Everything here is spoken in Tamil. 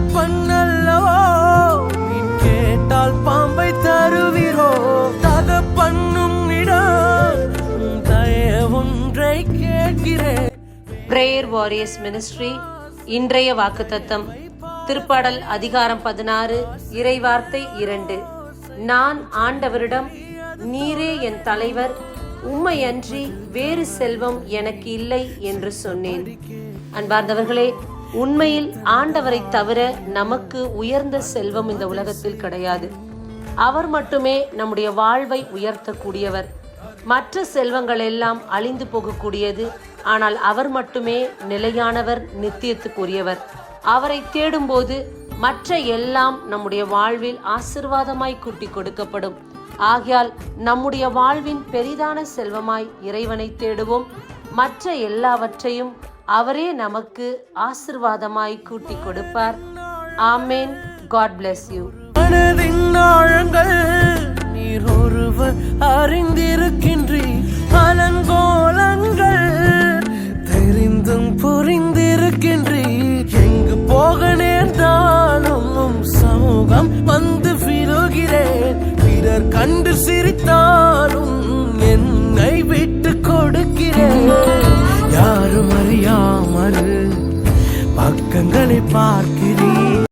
தகப்பன்னல்லவோ மீன் கேட்டால் பாம்பை தருவிரோ? தகப்பண்ணும் இடம் ஒன்றை கேட்கிறேன். பிரேயர் வாரியர்ஸ் மினிஸ்ட்ரி இன்றைய வாக்குத்தத்தம் திருப்பாடல் அதிகாரம் பதினாறு இறைவார்த்தை இரண்டு. நான் ஆண்டவரிடம் நீரே என் தலைவர் உம்மையன்றி வேறு செல்வம் எனக்கு இல்லை என்று சொன்னேன். அன்பார்ந்தவர்களே உண்மையில் ஆண்டவரை தவிர நமக்கு உயர்ந்த செல்வம் இந்த உலகத்தில் கிடையாது. அவர் மட்டுமே நம்முடைய வாழ்வை உயர்த்தக்கூடியவர். மற்ற செல்வங்கள் எல்லாம் அழிந்து போகக்கூடியது ஆனால் அவர் மட்டுமே நிலையானவர் நித்தியத்துக்குரியவர். அவரை தேடும்போது மற்ற எல்லாம் நம்முடைய வாழ்வில் ஆசிர்வாதமாய் கூட்டி கொடுக்கப்படும். ஆகையால் நம்முடைய வாழ்வின் பெரிதான செல்வமாய் இறைவனை தேடுவோம். மற்ற எல்லாவற்றையும் அவரே நமக்கு ஆசிர்வாதமாய் கூட்டி கொடுப்பார் ஆமேன். காட் பிளஸ் யூ மனதின் ஆழங்கள் நீர் ஒருவர் அறிந்திருக்கின்றீர் அலங்கோலங்கள் தெரிந்தும் புரிந்திருக்கின்றீர் எங்கு போக நேர்ந்தாலும் சமூகம் வந்து விழுகிறேன். பிறர் கண்டு சிரித்தாலும் பக்கங்களை பார்க்கிறேன்